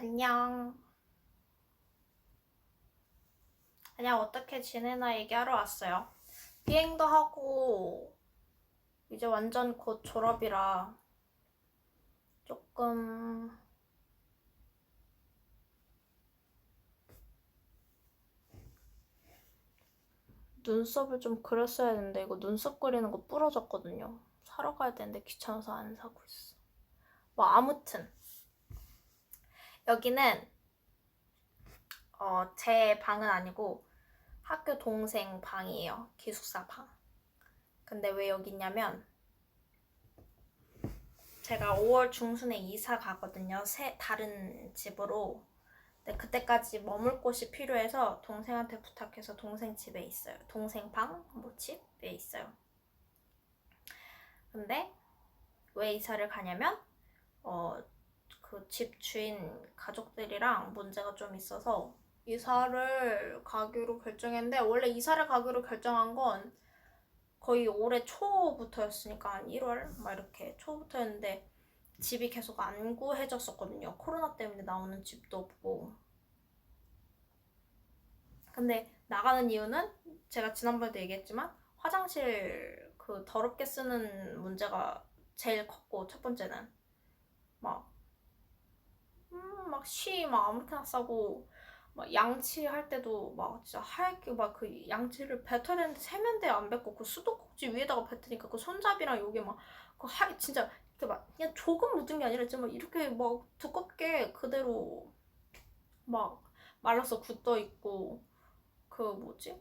안녕. 그냥 어떻게 지내나 얘기하러 왔어요. 비행도 하고, 이제 완전 곧 졸업이라, 조금, 눈썹을 좀 그렸어야 되는데, 이거 눈썹 그리는 거 부러졌거든요. 사러 가야 되는데 귀찮아서 안 사고 있어. 뭐, 아무튼. 여기는 어, 제 방은 아니고 학교 동생 방이에요. 기숙사 방. 근데 왜 여기 있냐면 제가 5월 중순에 이사 가거든요. 새 다른 집으로. 근데 그때까지 머물 곳이 필요해서 동생한테 부탁해서 동생 집에 있어요. 동생 방, 뭐 집에 있어요. 근데 왜 이사를 가냐면 어, 그 집 주인 가족들이랑 문제가 좀 있어서 이사를 가기로 결정했는데 원래 이사를 가기로 결정한 건 거의 올해 초부터였으니까 한 1월 막 이렇게 초부터였는데 집이 계속 안 구해졌었거든요. 코로나 때문에 나오는 집도 없고. 근데 나가는 이유는 제가 지난번에도 얘기했지만 화장실 그 더럽게 쓰는 문제가 제일 컸고 첫 번째는 막 음, 막 쉬, 막 아무렇게나 싸고, 막 양치할 때도 막 진짜 하얗게 막 그 양치를 뱉어야 되는데 세면대 안 뱉고 그 수도꼭지 위에다가 뱉으니까 그 손잡이랑 여기 막그 하, 진짜 이렇게 막 그냥 조금 묻은 게 아니라 진짜 막 이렇게 막 두껍게 그대로 막 말라서 굳어 있고, 그 뭐지?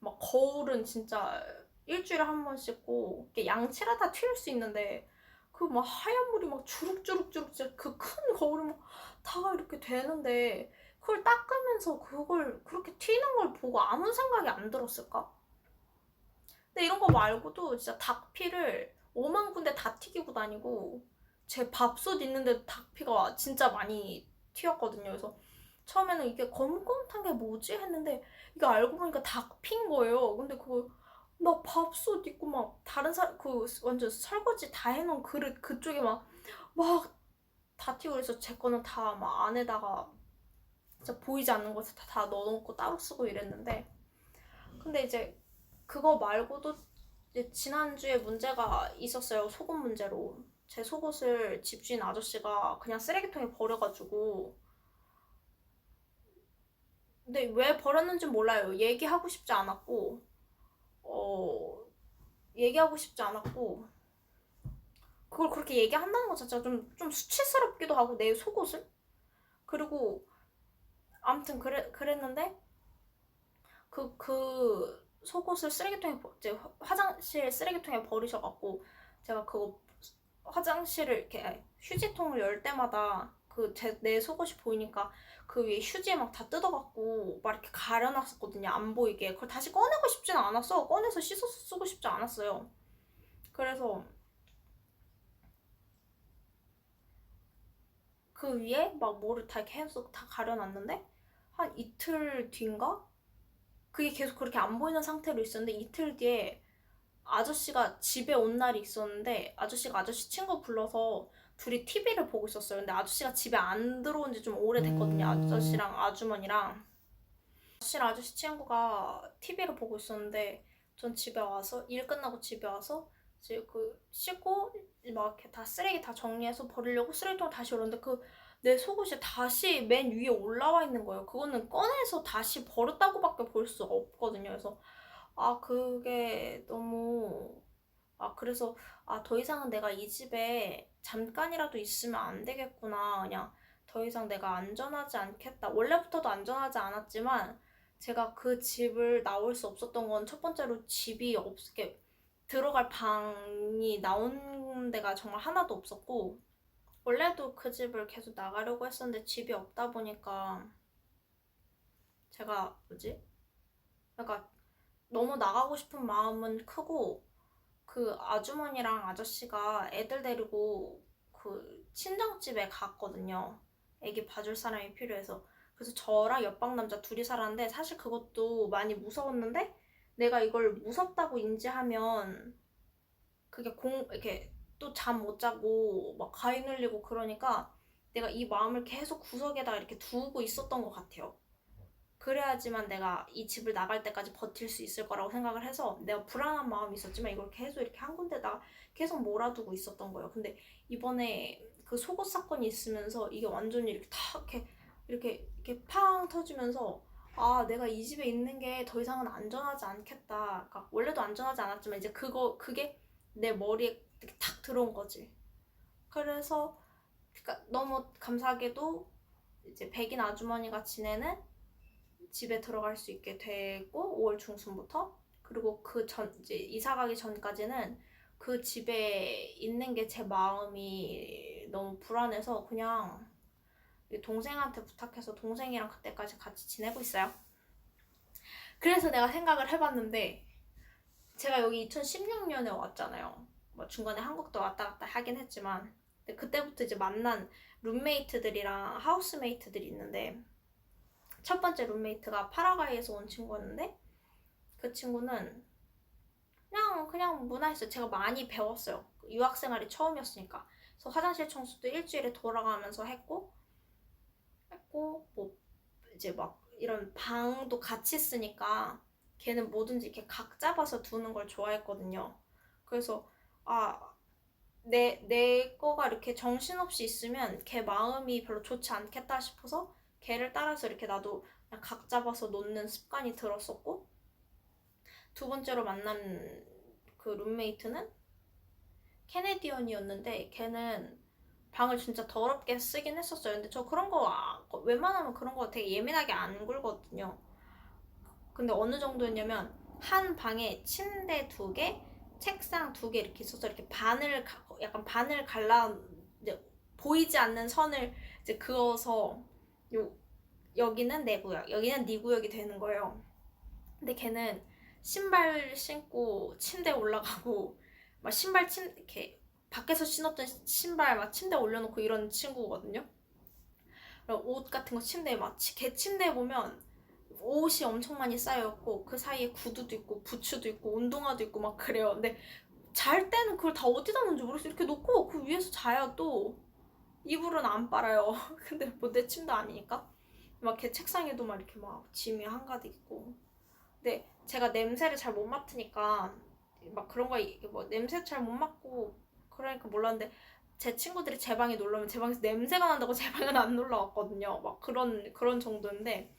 막 거울은 진짜 일주일에 한 번 씻고, 이게 양치라 다 튀을 수 있는데, 그 막 하얀 물이 막 주룩주룩주룩 진짜 그 큰 거울이 막 다 이렇게 되는데 그걸 닦으면서 그걸 그렇게 튀는 걸 보고 아무 생각이 안 들었을까? 근데 이런 거 말고도 진짜 닭피를 5만 군데 다 튀기고 다니고 제 밥솥 있는데 닭피가 진짜 많이 튀었거든요. 그래서 처음에는 이게 검검탄 게 뭐지 했는데 이게 알고 보니까 닭피인 거예요. 근데 그거 나 밥솥 있고 막 다른 사 그 완전 설거지 다 해놓은 그릇 그쪽에 막 막 다 튀고 그래서 제 거는 다 막 안에다가 진짜 보이지 않는 곳에 다, 다 넣어놓고 따로 쓰고 이랬는데 근데 이제 그거 말고도 이제 지난주에 문제가 있었어요 속옷 문제로. 제 속옷을 집주인 아저씨가 그냥 쓰레기통에 버려가지고 근데 왜 버렸는지 몰라요. 얘기하고 싶지 않았고 어 얘기하고 싶지 않았고 그걸 그렇게 얘기한다는 것 자체가 좀, 좀 수치스럽기도 하고 내 속옷을? 그리고 아무튼 그래, 그랬는데 그, 그 속옷을 쓰레기통에 버- 이제 화- 화장실 쓰레기통에 버리셔갖고 제가 그거 화장실을 이렇게 휴지통을 열 때마다 그제내 속옷이 보이니까 그 위에 휴지 막다 뜯어갖고 막 이렇게 가려놨었거든요. 안 보이게. 그걸 다시 꺼내고 싶진 않았어. 꺼내서 씻어서 쓰고 싶지 않았어요. 그래서 그 위에 막 뭐를 다 계속 다 가려놨는데 한 이틀 뒤인가? 그게 계속 그렇게 안 보이는 상태로 있었는데 이틀 뒤에 아저씨가 집에 온 날이 있었는데 아저씨가 아저씨 친구 불러서 둘이 TV를 보고 있었어요. 근데 아저씨가 집에 안 들어온 지 좀 오래됐거든요. 아저씨랑 아주머니랑. 아저씨랑 아저씨 친구가 TV를 보고 있었는데 전 집에 와서 일 끝나고 집에 와서 이제 그 씻고 막 이렇게 다 쓰레기 다 정리해서 버리려고 쓰레기통 다시 열었는데 그 내 속옷이 다시 맨 위에 올라와 있는 거예요. 그거는 꺼내서 다시 버렸다고밖에 볼 수 없거든요. 그래서 아 그게 너무 아 그래서 아 더 이상은 내가 이 집에 잠깐이라도 있으면 안 되겠구나. 그냥 더 이상 내가 안전하지 않겠다. 원래부터도 안전하지 않았지만 제가 그 집을 나올 수 없었던 건 첫 번째로 집이 없게 들어갈 방이 나온 데가 정말 하나도 없었고 원래도 그 집을 계속 나가려고 했었는데 집이 없다 보니까 제가 뭐지? 그러니까 너무 나가고 싶은 마음은 크고 그 아주머니랑 아저씨가 애들 데리고 그 친정집에 갔거든요. 애기 봐줄 사람이 필요해서. 그래서 저랑 옆방 남자 둘이 살았는데 사실 그것도 많이 무서웠는데 내가 이걸 무섭다고 인지하면 그게 공 이렇게 또 잠 못 자고 막 가위 눌리고 그러니까 내가 이 마음을 계속 구석에다가 이렇게 두고 있었던 것 같아요. 그래야지만 내가 이 집을 나갈 때까지 버틸 수 있을 거라고 생각을 해서 내가 불안한 마음이 있었지만 이걸 계속 이렇게 한 군데다가 계속 몰아두고 있었던 거예요. 근데 이번에 그 속옷 사건이 있으면서 이게 완전히 이렇게 탁 이렇게 이렇게 이렇게 팡 터지면서 아 내가 이 집에 있는 게 더 이상은 안전하지 않겠다. 그러니까 원래도 안전하지 않았지만 이제 그거 그게 내 머리에 이렇게 탁 들어온 거지. 그래서 그러니까 너무 감사하게도 이제 백인 아주머니가 지내는 집에 들어갈 수 있게 되고 5월 중순부터 그리고 그 전 이제 이사 가기 전까지는 그 집에 있는 게 제 마음이 너무 불안해서 그냥 동생한테 부탁해서 동생이랑 그때까지 같이 지내고 있어요. 그래서 내가 생각을 해봤는데 제가 여기 2016년에 왔잖아요. 뭐 중간에 한국도 왔다 갔다 하긴 했지만 그때부터 이제 만난 룸메이트들이랑 하우스메이트들이 있는데 첫 번째 룸메이트가 파라과이에서 온 친구였는데 그 친구는 그냥 그냥 문화했어요. 제가 많이 배웠어요. 유학 생활이 처음이었으니까. 그래서 화장실 청소도 일주일에 돌아가면서 했고 했고 뭐 이제 막 이런 방도 같이 쓰니까 걔는 뭐든지 이렇게 각 잡아서 두는 걸 좋아했거든요. 그래서 아 내, 내 거가 이렇게 정신없이 있으면 걔 마음이 별로 좋지 않겠다 싶어서 걔를 따라서 이렇게 나도 각 잡아서 놓는 습관이 들었었고 두 번째로 만난 그 룸메이트는 캐네디언이었는데 걔는 방을 진짜 더럽게 쓰긴 했었어요. 근데 저 그런 거 아, 웬만하면 그런 거 되게 예민하게 안 굴거든요. 근데 어느 정도였냐면 한 방에 침대 두 개, 책상 두 개 이렇게 있어서 이렇게 반을 가- 약간 반을 갈라 보이지 않는 선을 이제 그어서 요 여기는 내 구역, 여기는 네 구역이 되는 거예요. 근데 걔는 신발 신고 침대에 올라가고 막 신발 침 이렇게 밖에서 신었던 신발 막 침대에 올려놓고 이런 친구거든요. 옷 같은 거 침대에 막걔 침대에 보면 옷이 엄청 많이 쌓여있고 그 사이에 구두도 있고 부츠도 있고 운동화도 있고 막 그래요. 근데 잘 때는 그걸 다 어디다 놓는지 모르겠어. 이렇게 놓고 그 위에서 자야 또 이불은 안 빨아요. 근데 뭐 내 침대 아니니까. 막 걔 책상에도 막 이렇게 막 짐이 한가득 있고. 근데 제가 냄새를 잘 못 맡으니까 막 그런 거뭐 냄새 잘 못 맡고 그러니까 몰랐는데 제 친구들이 제 방에 놀러 오면 제 방에서 냄새가 난다고 제 방은 안 놀러 왔거든요. 막 그런 그런 정도인데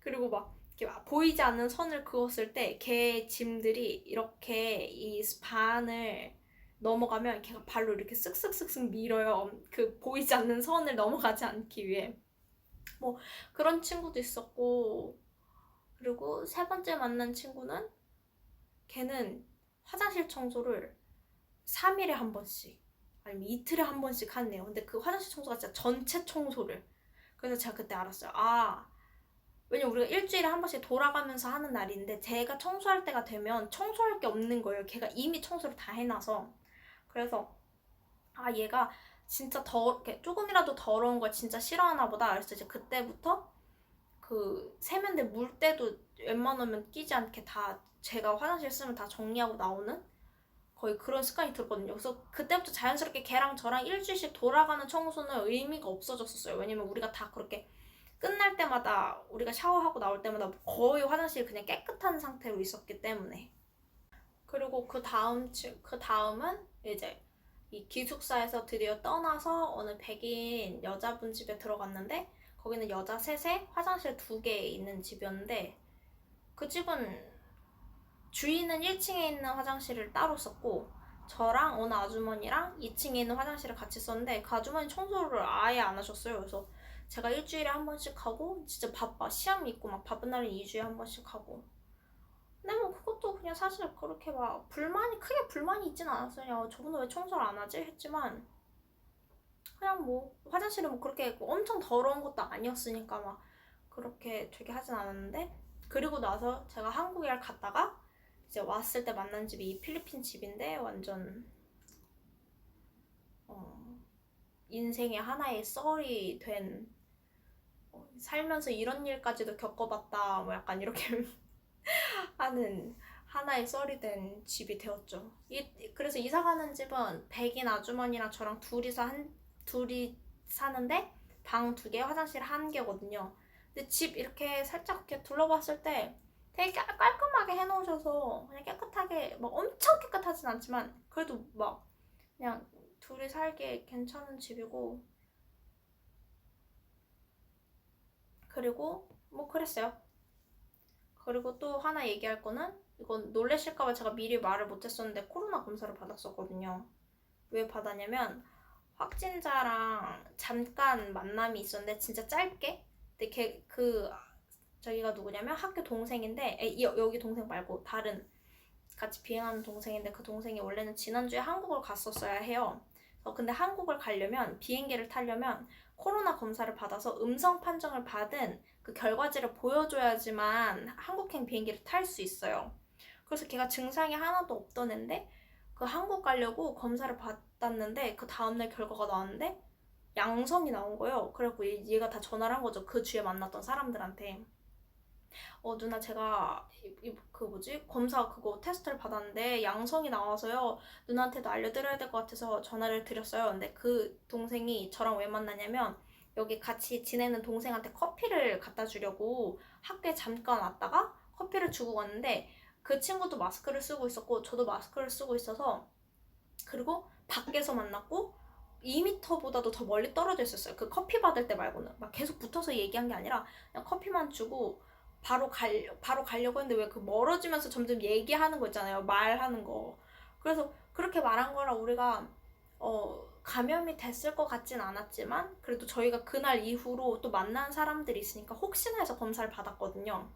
그리고 막 이렇게 막 보이지 않는 선을 그었을 때 걔 짐들이 이렇게 이 반을 넘어가면 걔가 발로 이렇게 쓱쓱쓱쓱 밀어요. 그 보이지 않는 선을 넘어가지 않기 위해. 뭐 그런 친구도 있었고 그리고 세 번째 만난 친구는 걔는 화장실 청소를 3일에 한 번씩 아니면 이틀에 한 번씩 한대요. 근데 그 화장실 청소가 진짜 전체 청소를. 그래서 제가 그때 알았어요. 아, 왜냐면 우리가 일주일에 한 번씩 돌아가면서 하는 날인데 제가 청소할 때가 되면 청소할 게 없는 거예요. 걔가 이미 청소를 다 해놔서. 그래서 아 얘가 진짜 더 조금이라도 더러운 걸 진짜 싫어하나 보다. 그래서 이제 그때부터 그 세면대 물 때도 웬만하면 끼지 않게 다 제가 화장실 쓰면 다 정리하고 나오는 거의 그런 습관이 들었거든요. 그래서 그때부터 자연스럽게 걔랑 저랑 일주일씩 돌아가는 청소는 의미가 없어졌었어요. 왜냐면 우리가 다 그렇게 끝날 때마다 우리가 샤워하고 나올 때마다 거의 화장실 그냥 깨끗한 상태로 있었기 때문에. 그리고 그 다음 주, 그 다음은 이제 이 기숙사에서 드디어 떠나서 어느 백인 여자분 집에 들어갔는데 거기는 여자 셋에 화장실 두 개 있는 집이었는데 그 집은 주인은 1층에 있는 화장실을 따로 썼고 저랑 어느 아주머니랑 2층에 있는 화장실을 같이 썼는데 그 아주머니 청소를 아예 안 하셨어요. 그래서 제가 일주일에 한 번씩 하고 진짜 바빠 시험 있고 막 바쁜 날은 2주에 한 번씩 하고 근데 뭐 그것도 그냥 사실 그렇게 막 불만이 크게 불만이 있진 않았어요. 야, 저분은 왜 청소를 안 하지 했지만 그냥 뭐 화장실은 뭐 그렇게 엄청 더러운 것도 아니었으니까 막 그렇게 되게 하진 않았는데 그리고 나서 제가 한국에 갔다가 이제 왔을 때 만난 집이 이 필리핀 집인데 완전 어, 인생의 하나의 썰이 된 어, 살면서 이런 일까지도 겪어봤다 뭐 약간 이렇게 하는 하나의 썰이 된 집이 되었죠. 이, 그래서 이사 가는 집은 백인 아주머니랑 저랑 둘이서 한 둘이 사는데 방 두 개, 화장실 한 개거든요. 근데 집 이렇게 살짝 이렇게 둘러봤을 때 되게 깔- 깔끔하게 해놓으셔서 그냥 깨끗하게 막 엄청 깨끗하진 않지만 그래도 막 그냥 둘이 살기에 괜찮은 집이고 그리고 뭐 그랬어요. 그리고 또 하나 얘기할 거는 이건 놀래실까봐 제가 미리 말을 못했었는데 코로나 검사를 받았었거든요. 왜 받았냐면 확진자랑 잠깐 만남이 있었는데 진짜 짧게. 근데 걔 그 저기가 누구냐면 학교 동생인데 에, 여, 여기 동생 말고 다른 같이 비행하는 동생인데 그 동생이 원래는 지난주에 한국을 갔었어야 해요. 어, 근데 한국을 가려면 비행기를 타려면 코로나 검사를 받아서 음성 판정을 받은 그 결과지를 보여줘야지만 한국행 비행기를 탈 수 있어요. 그래서 걔가 증상이 하나도 없던 앤데 그 한국 가려고 검사를 받았는데 그 다음날 결과가 나왔는데 양성이 나온 거예요. 그래갖고 얘- 얘가 다 전화를 한 거죠. 그 주에 만났던 사람들한테. 어 누나 제가 그 뭐지 검사 그거 테스트를 받았는데 양성이 나와서요 누나한테도 알려드려야 될 것 같아서 전화를 드렸어요 근데 그 동생이 저랑 왜 만나냐면 여기 같이 지내는 동생한테 커피를 갖다 주려고 학교에 잠깐 왔다가 커피를 주고 갔는데 그 친구도 마스크를 쓰고 있었고 저도 마스크를 쓰고 있어서 그리고 밖에서 만났고 2m보다도 더 멀리 떨어져 있었어요. 그 커피 받을 때 말고는 막 계속 붙어서 얘기한 게 아니라 그냥 커피만 주고 바로 갈 바로 가려고 했는데 왜 그 멀어지면서 점점 얘기하는 거 있잖아요. 말하는 거. 그래서 그렇게 말한 거라 우리가 어 감염이 됐을 것 같진 않았지만 그래도 저희가 그날 이후로 또 만난 사람들이 있으니까 혹시나 해서 검사를 받았거든요.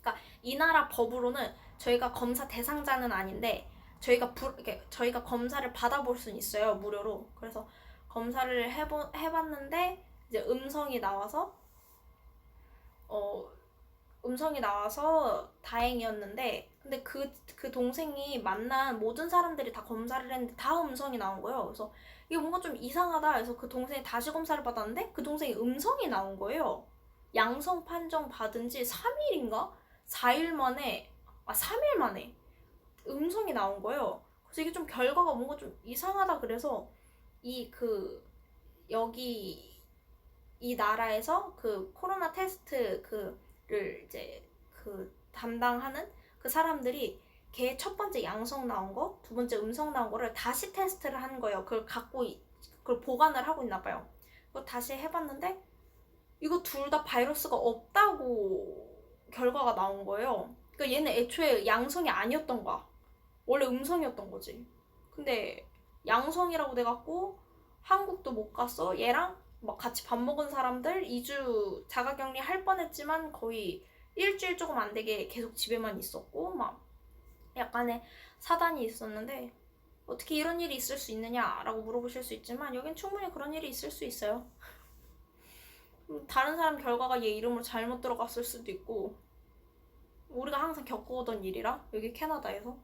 그러니까 이 나라 법으로는 저희가 검사 대상자는 아닌데 저희가 부, 이렇게 저희가 검사를 받아볼 수는 있어요 무료로. 그래서 검사를 해보, 해봤는데 이제 음성이 나와서 어 음성이 나와서 다행이었는데 근데 그, 그 동생이 만난 모든 사람들이 다 검사를 했는데 다 음성이 나온 거예요. 그래서 이게 뭔가 좀 이상하다 해서 그 동생이 다시 검사를 받았는데 그 동생이 음성이 나온 거예요. 양성 판정 받은 지 3일인가? 4일 만에 아 3일 만에 음성이 나온 거예요. 그래서 이게 좀 결과가 뭔가 좀 이상하다 그래서 이 그 여기 이 나라에서 그 코로나 테스트 그를 이제 그 담당하는 그 사람들이 걔 첫 번째 양성 나온 거, 두 번째 음성 나온 거를 다시 테스트를 하는 거예요. 그걸 갖고 이- 그걸 보관을 하고 있나 봐요. 그거 다시 해봤는데 이거 둘 다 바이러스가 없다고 결과가 나온 거예요. 그러니까 얘는 애초에 양성이 아니었던 거야. 원래 음성이었던 거지. 근데 양성이라고 돼갖고 한국도 못 갔어. 얘랑 막 같이 밥 먹은 사람들 2주 자가격리 할 뻔했지만 거의 일주일 조금 안 되게 계속 집에만 있었고 막 약간의 사단이 있었는데 어떻게 이런 일이 있을 수 있느냐라고 물어보실 수 있지만 여긴 충분히 그런 일이 있을 수 있어요. 음, 다른 사람 결과가 얘 이름으로 잘못 들어갔을 수도 있고 우리가 항상 겪어오던 일이라 여기 캐나다에서.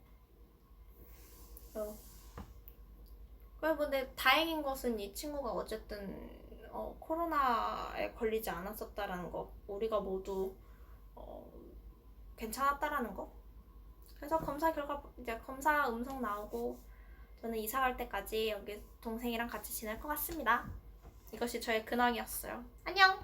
어. 그래 근데 다행인 것은 이 친구가 어쨌든 어, 코로나에 걸리지 않았었다라는 거. 우리가 모두 어, 괜찮았다라는 거. 그래서 검사 결과 이제 검사 음성 나오고 저는 이사 갈 때까지 여기 동생이랑 같이 지낼 것 같습니다 이것이 저의 근황이었어요. 안녕